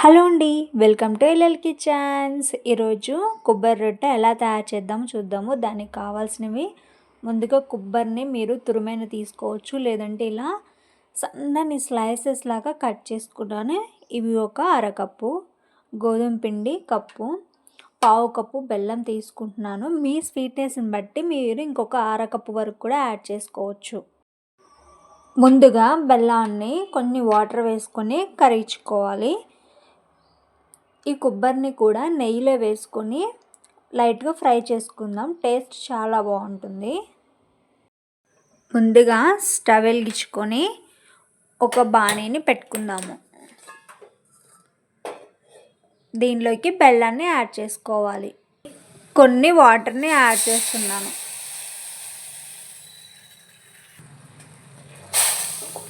Hello అండి welcome to LL kitchens. ఈరోజు కొబ్బరి రొట్టె ఎలా తయారు చేద్దామో చూద్దాము. దానికి కావాల్సినవి ముందుగా కొబ్బరిని మీరు తురుమైన తీసుకోవచ్చు లేదంటే ఇలా సన్నని స్లైసెస్ లాగా కట్ చేసుకుంటాను ఇవి ఒక అరకప్పు గోధుమ పిండి కప్పు పావు కప్పు బెల్లం తీసుకుంటున్నాను. మీ స్వీట్నెస్ని బట్టి మీరు ఇంకొక అరకప్పు వరకు కూడా యాడ్ చేసుకోవచ్చు. ముందుగా బెల్లాన్ని కొన్ని వాటర్ వేసుకొని కరిగించుకోవాలి. ఈ కొబ్బరిని కూడా నెయ్యిలో వేసుకొని లైట్గా ఫ్రై చేసుకుందాం. టేస్ట్ చాలా బాగుంటుంది. ముందుగా స్టవ్ వెలిగించుకొని ఒక బాణీని పెట్టుకుందాము. దీనిలోకి బెల్లాన్ని యాడ్ చేసుకోవాలి. కొన్ని వాటర్ని యాడ్ చేస్తున్నాను.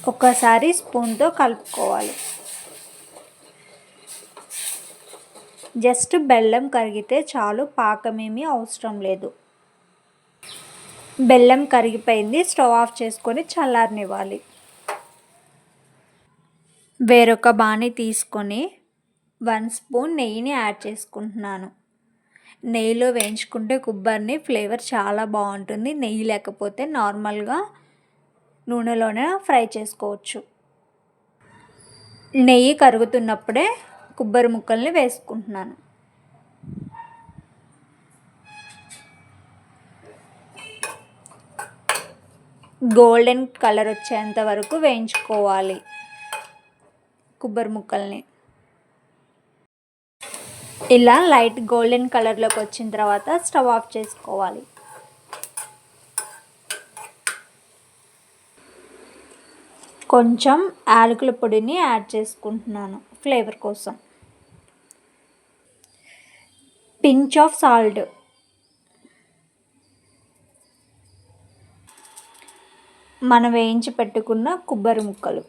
ఒకసారి స్పూన్తో కలుపుకోవాలి. జస్ట్ బెల్లం కరిగితే చాలు పాకమేమీ అవసరం లేదు. బెల్లం కరిగిపోయింది స్టవ్ ఆఫ్ చేసుకొని చల్లారనివ్వాలి. వేరొక బాణి తీసుకొని వన్ స్పూన్ నెయ్యిని యాడ్ చేసుకుంటున్నాను. నెయ్యిలో వేయించుకుంటే కొబ్బరిని ఫ్లేవర్ చాలా బాగుంటుంది. నెయ్యి లేకపోతే నార్మల్గా నూనెలోనే ఫ్రై చేసుకోవచ్చు. నెయ్యి కరుగుతున్నప్పుడే కొబ్బరి ముక్కల్ని వేసుకుంటున్నాను. గోల్డెన్ కలర్ వచ్చేంత వరకు వేయించుకోవాలి కొబ్బరి ముక్కల్ని. ఇలా లైట్ గోల్డెన్ కలర్లోకి వచ్చిన తర్వాత స్టవ్ ఆఫ్ చేసుకోవాలి. కొంచెం యాలకుల పొడిని యాడ్ చేసుకుంటున్నాను ఫ్లేవర్ కోసం. Pinch of salt. మనం వేయించి పెట్టుకున్న కొబ్బరి ముక్కలు.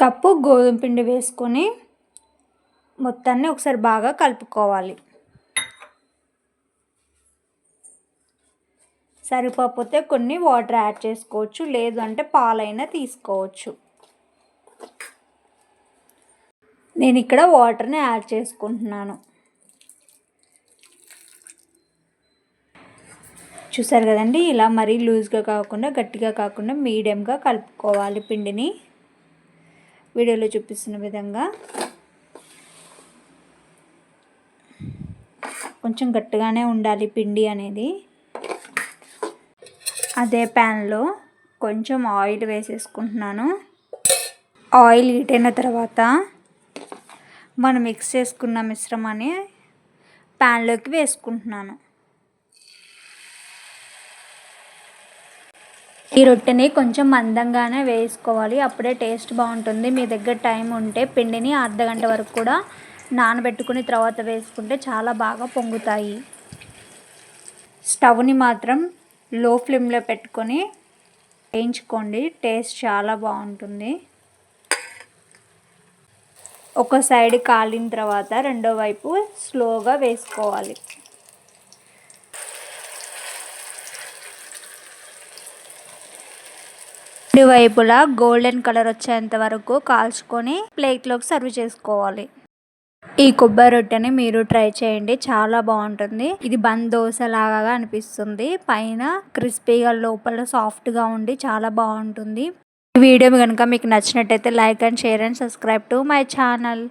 కప్పు గోధుమ పిండి వేసుకొని మొత్తాన్ని ఒకసారి బాగా కలుపుకోవాలి. సరిపోతే కొన్ని వాటర్ యాడ్ చేసుకోవచ్చు లేదు అంటే పాలైనా తీసుకోవచ్చు. నేను ఇక్కడ వాటర్ని యాడ్ చేసుకుంటున్నాను. చూసారు కదండి ఇలా మరీ లూజ్గా కాకుండా గట్టిగా కాకుండా మీడియంగా కలుపుకోవాలి పిండిని. వీడియోలో చూపిస్తున్న విధంగా. కొంచెం గట్టిగానే ఉండాలి పిండి అనేది. అదే ప్యాన్లో కొంచెం ఆయిల్ వేసేసుకుంటున్నాను. ఆయిల్ హీట్ అయిన తర్వాత మనం మిక్స్ చేసుకున్న మిశ్రమాన్ని ప్యాన్లోకి వేసుకుంటున్నాను. ఈ రొట్టెని కొంచెం మందంగానే వేసుకోవాలి. అప్పుడే టేస్ట్ బాగుంటుంది. మీ దగ్గర టైం ఉంటే పిండిని అర్ధగంట వరకు కూడా నానబెట్టుకుని తర్వాత వేసుకుంటే చాలా బాగా పొంగుతాయి. స్టవ్ని మాత్రం లో ఫ్లేమ్లో పెట్టుకొని వేయించుకోండి. టేస్ట్ చాలా బాగుంటుంది. ఒక సైడ్ కాలిన తర్వాత రెండో వైపు స్లోగా వేసుకోవాలి. రెండు వైపులా గోల్డెన్ కలర్ వచ్చేంత వరకు కాల్చుకొని ప్లేట్లోకి సర్వ్ చేసుకోవాలి. ఈ కొబ్బరి రొట్టెని మీరు ట్రై చేయండి చాలా బాగుంటుంది. ఇది బంద్ దోశ లాగా అనిపిస్తుంది. పైన క్రిస్పీగా లోపల సాఫ్ట్గా ఉండి చాలా బాగుంటుంది. వీడియో కనుక మీకు నచ్చినట్టయితే like and share and subscribe to my channel.